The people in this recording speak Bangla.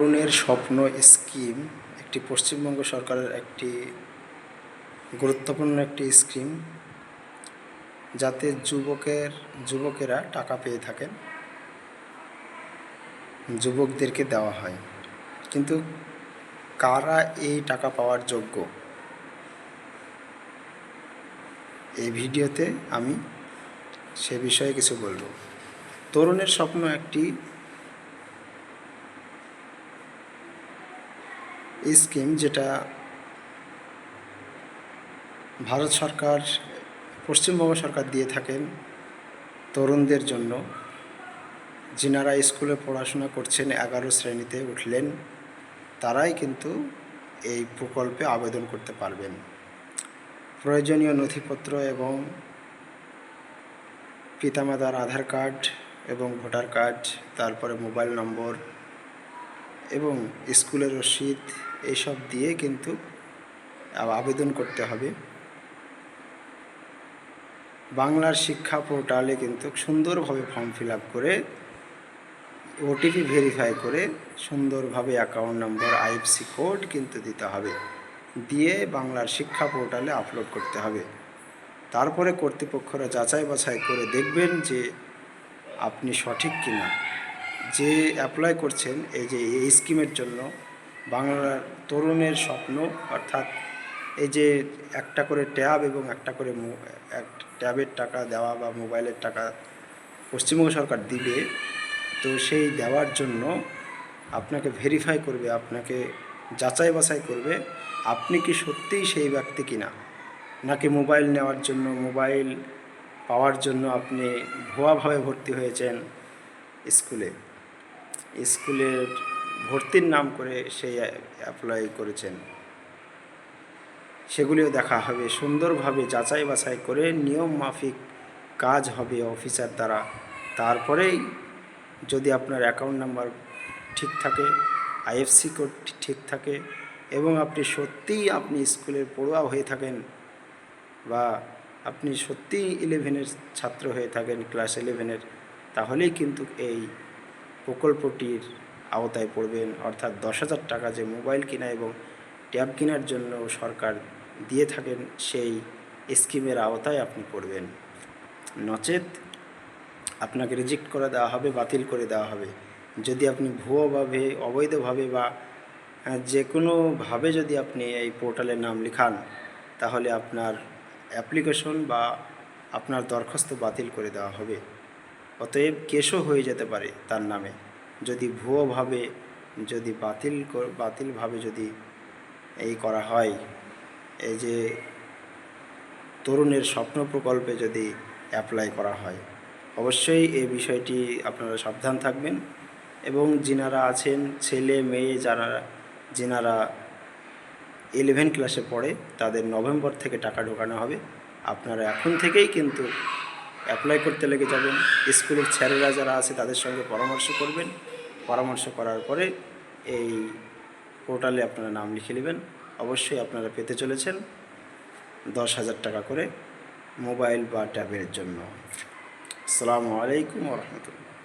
তরুণের স্বপ্ন স্কিম একটি পশ্চিমবঙ্গ সরকারের একটি গুরুত্বপূর্ণ একটি স্কিম যাতে যুবকের, যুবকেরা টাকা পেয়ে থাকেন, যুবকদেরকে দেওয়া হয়। কিন্তু কারা এই টাকা পাওয়ার যোগ্য? এই ভিডিওতে আমি সে বিষয়ে কিছু বলব। তরুণের স্বপ্ন একটি স্কিম যেটা ভারত সরকার, পশ্চিমবঙ্গ সরকার দিয়ে থাকেন তরুণদের জন্য। যিনারা স্কুলে পড়াশোনা করছেন, এগারো শ্রেণীতে উঠলেন, তারাই কিন্তু এই প্রকল্পে আবেদন করতে পারবেন। প্রয়োজনীয় নথিপত্র এবং পিতামাতার আধার কার্ড এবং ভোটার কার্ড, তারপরে মোবাইল নম্বর এবং স্কুলের রসিদ এইসব দিয়ে কিন্তু আবেদন করতে হবে। বাংলার শিক্ষা পোর্টালে কিন্তু সুন্দরভাবে ফর্ম ফিল করে, ওটিপি ভেরিফাই করে সুন্দরভাবে অ্যাকাউন্ট নম্বর, আইএফসি কোড কিন্তু দিতে হবে। দিয়ে বাংলার শিক্ষা পোর্টালে আপলোড করতে হবে। তারপরে কর্তৃপক্ষরা যাচাই বাছাই করে দেখবেন যে আপনি সঠিক কিনা। যে অ্যাপ্লাই করছেন, এই যে এই স্কিমের জন্য বাংলার তরুণের স্বপ্ন, অর্থাৎ এই যে একটা করে ট্যাব এবং একটা করে ট্যাবের টাকা দেওয়া বা মোবাইলের টাকা পশ্চিমবঙ্গ সরকার দিবে, তো সেই দেওয়ার জন্য আপনাকে ভেরিফাই করবে, আপনাকে যাচাই বাছাই করবে, আপনি কি সত্যিই সেই ব্যক্তি কিনা? নাকি মোবাইল নেওয়ার জন্য, মোবাইল পাওয়ার জন্য আপনি ভুয়াভাবে ভর্তি হয়েছেন স্কুলে? স্কুলের ভর্তির নাম করে সেই অ্যাপ্লাই করেছেন। সেগুলিও দেখা হবে। সুন্দরভাবে যাচাই বাছাই করে নিয়ম মাফিক কাজ হবে অফিসার দ্বারা। তারপরেই যদি আপনার অ্যাকাউন্ট নাম্বার ঠিক থাকে আইএফসি কোড ঠিক থাকে এবং আপনি সত্যিই আপনি স্কুলের পড়ুয়া হয়ে থাকেন বা আপনি সত্যিই ইলেভেনের ছাত্র হয়ে থাকেন ক্লাস ইলেভেনের তাহলেই কিন্তু এই প্রকল্পটির আওতায় পড়বেন। অর্থাৎ দশ হাজার টাকা যে মোবাইল কেনা এবং ট্যাব কেনার জন্য সরকার দিয়ে থাকেন, সেই স্কিমের আওতায় আপনি পড়বেন। নচেত আপনাকে রিজেক্ট করে দেওয়া হবে, বাতিল করে দেওয়া হবে। যদি আপনি ভুয়োভাবে, অবৈধভাবে বা যে কোনোভাবে যদি আপনি এই পোর্টালে নাম লিখান, তাহলে আপনার অ্যাপ্লিকেশন বা আপনার দরখাস্ত বাতিল করে দেওয়া হবে। অতএব কেসও হয়ে যেতে পারে তার নামে। যদি ভুয়োভাবে যদি বাতিল বাতিলভাবে যদি এই করা হয়, এই যে তরুণের স্বপ্ন প্রকল্পে যদি অ্যাপ্লাই করা হয়, অবশ্যই এই বিষয়টি আপনারা সাবধান থাকবেন এবং যিনারা আছেন, ছেলে, মেয়ে যারা, যিনারা ইলেভেন ক্লাসে পড়ে, তাদের নভেম্বর থেকে টাকা ঢোকানো হবে। আপনারা এখন থেকেই কিন্তু অ্যাপ্লাই করতে লেগে যাবেন। স্কুলের স্যারেরা যারা আছে, তাদের সঙ্গে পরামর্শ করবেন। পরামর্শ করার পরে এই পোর্টালে আপনারা নাম লিখে নেবেন। অবশ্যই আপনারা পেতে চলেছেন দশ হাজার টাকা করে মোবাইল বা ট্যাবের জন্য। আসসালামু আলাইকুম রহমতুল্লাহ।